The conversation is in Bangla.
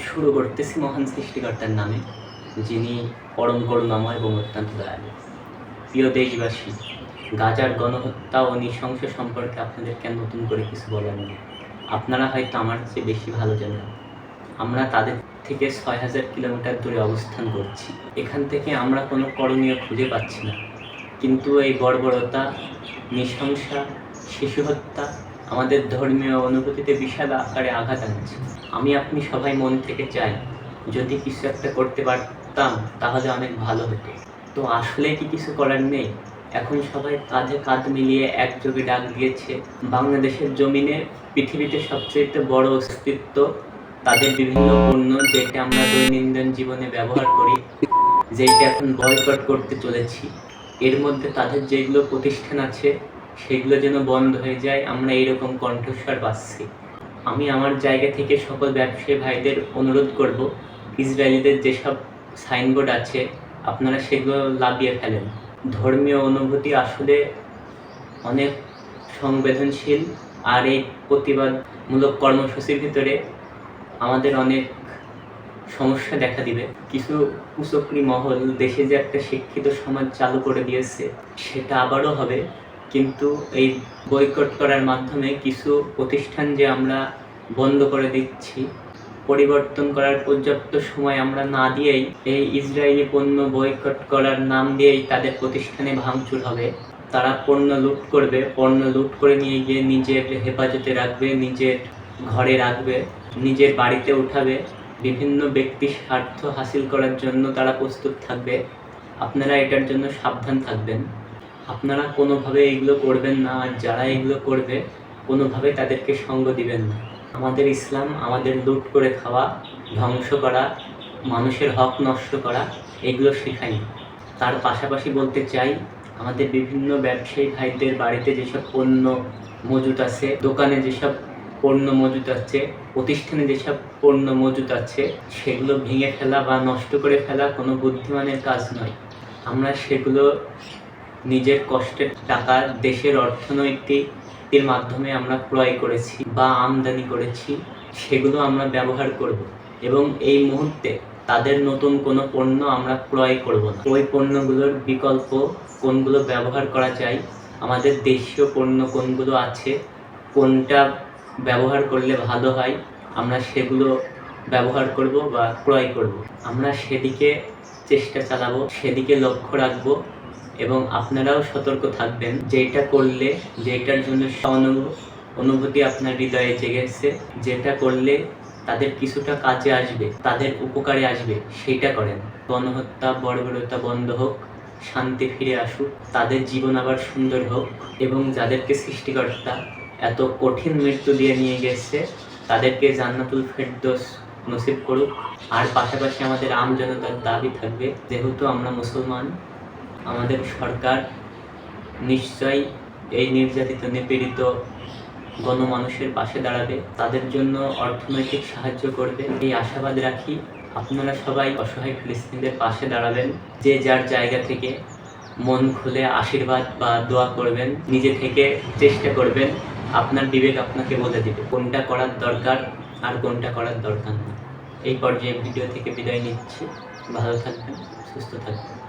শুরু করতেছি মহান সৃষ্টিকর্তার নামে, যিনি পরম করুণাময় এবং অত্যন্ত দয়ালু। প্রিয় দেশবাসী, গাজার গণহত্যা ও নৃশংস সম্পর্কে আপনাদেরকে নতুন করে কিছু বলার নেই। আপনারা হয়তো আমার চেয়ে বেশি ভালো জানেন। আমরা তাদের থেকে ছয় হাজার কিলোমিটার দূরে অবস্থান করছি। এখান থেকে আমরা কোনো করণীয় খুঁজে পাচ্ছি না। কিন্তু এই বর্বরতা, নৃশংসা, শিশু হত্যা আমাদের ধর্মীয় অনুভূতিতে বিশাল আকারে আঘাত আনছে। আমি আপনি সবাই মন থেকে চাই, যদি কিছু একটা করতে পারতাম তাহলে অনেক ভালো হতো। তো আসলে কি কিছু করার নেই? এখন সবাই কাঁধে কাঁধ মিলিয়ে একযোগে ডাক দিয়েছে, বাংলাদেশের জমিনে পৃথিবীতে সবচেয়ে বড় অস্তিত্ব তাদের বিভিন্ন পণ্য যেটা আমরা দৈনন্দিন জীবনে ব্যবহার করি, যেটা এখন বয়কট করতে চলেছি। এর মধ্যে তাদের যেগুলো প্রতিষ্ঠান আছে সেগুলো যেন বন্ধ হয়ে যায়, আমরা এইরকম কণ্ঠস্বর পাচ্ছি। আমি আমার জায়গা থেকে সকল ব্যবসায়ী ভাইদের অনুরোধ করব, ইসরায়েলিদের যেসব সাইনবোর্ড আছে, আপনারা সেগুলো লাভিয়ে ফেলেন। ধর্মীয় অনুভূতি আসলে অনেক সংবেদনশীল আর এই প্রতিবাদমূলক কর্মসূচির ভিতরে আমাদের অনেক সমস্যা দেখা দিবে। কিছু কুচক্রি মহল দেশে যে একটা শিক্ষিত সমাজ চালু করে দিয়েছে, সেটা আবারও হবে। কিন্তু এই বয়কট করার মাধ্যমে কিছু প্রতিষ্ঠান যে আমরা বন্ধ করে দিচ্ছি, পরিবর্তন করার পর্যাপ্ত সময় আমরা না দিয়েই এই ইসরায়েলি পণ্য বয়কট করার নাম দিয়েই তাদের প্রতিষ্ঠানে ভাঙচুর হবে। তারা পণ্য লুট করবে, পণ্য লুট করে নিয়ে গিয়ে নিজের হেফাজতে রাখবে, নিজের ঘরে রাখবে, নিজের বাড়িতে উঠাবে, বিভিন্ন ব্যক্তি স্বার্থ হাসিল করার জন্য তারা প্রস্তুত থাকবে। আপনারা এটার জন্য সাবধান থাকবেন। আপনারা কোনোভাবে এগুলো করবেন না, আর যারা এগুলো করবে, কোনোভাবে তাদেরকে সঙ্গ দিবেন না। আমাদের ইসলাম, আমাদের লুট করে খাওয়া, ধ্বংস করা, মানুষের হক নষ্ট করা, এগুলো শেখায়নি। তার পাশাপাশি বলতে চাই, আমাদের বিভিন্ন ব্যবসায়ী ভাইদের বাড়িতে যেসব পণ্য মজুত আছে, দোকানে যেসব পণ্য মজুত আছে, প্রতিষ্ঠানে যেসব পণ্য মজুত আছে, সেগুলো ভেঙে ফেলা বা নষ্ট করে ফেলা কোনো বুদ্ধিমানের কাজ নয়। আমরা সেগুলো নিজের কষ্টের টাকা দেশের অর্থনৈতিকের মাধ্যমে আমরা ক্রয় করেছি বা আমদানি করেছি, সেগুলো আমরা ব্যবহার করব। এবং এই মুহূর্তে তাদের নতুন কোনো পণ্য আমরা ক্রয় করব না। ওই পণ্যগুলোর বিকল্প কোনগুলো ব্যবহার করা যায়, আমাদের দেশীয় পণ্য কোনগুলো আছে, কোনটা ব্যবহার করলে ভালো হয়, আমরা সেগুলো ব্যবহার করব বা ক্রয় করব। আমরা সেদিকে চেষ্টা চালাবো, সেদিকে লক্ষ্য রাখব। এবং আপনারাও সতর্ক থাকবেন। যেটা করলে, যেটার জন্য অনু- অনুভূতি আপনার হৃদয়ে জেগেছে, যেটা করলে তাদের কিছুটা কাজে আসবে, তাদের উপকারে আসবে সেইটা করেন। গণহত্যা, বর্বরতা বন্ধ হোক, শান্তি ফিরে আসুক, তাদের জীবন আবার সুন্দর হোক এবং যাদেরকে সৃষ্টিকর্তা এত কঠিন মৃত্যু দিয়ে নিয়ে গেছে, তাদেরকে জান্নাতুল ফেরদৌস নসিব করুক। আর পাশাপাশি আমাদের আম জনতার দাবি থাকবে, যেহেতু আমরা মুসলমান আমাদের সরকার নিশ্চয়ই এই নির্যাতিত, নিপীড়িত গণমানুষের পাশে দাঁড়াবে। তাদের জন্য অর্থনৈতিক সাহায্য করবে। এই আশাবাদ রাখি আপনারা সবাই অসহায় ফিলিস্তিনদের পাশে দাঁড়াবেন। যে যার জায়গা থেকে মন খুলে আশীর্বাদ বা দোয়া করবেন, নিজে থেকে চেষ্টা করবেন, আপনার বিবেক আপনাকে বলে দিবে। কোনটা করার দরকার আর কোনটা করার দরকার না। এই পর্যায়ে ভিডিও থেকে বিদায় নিচ্ছি। ভালো থাকবেন, সুস্থ থাকবেন।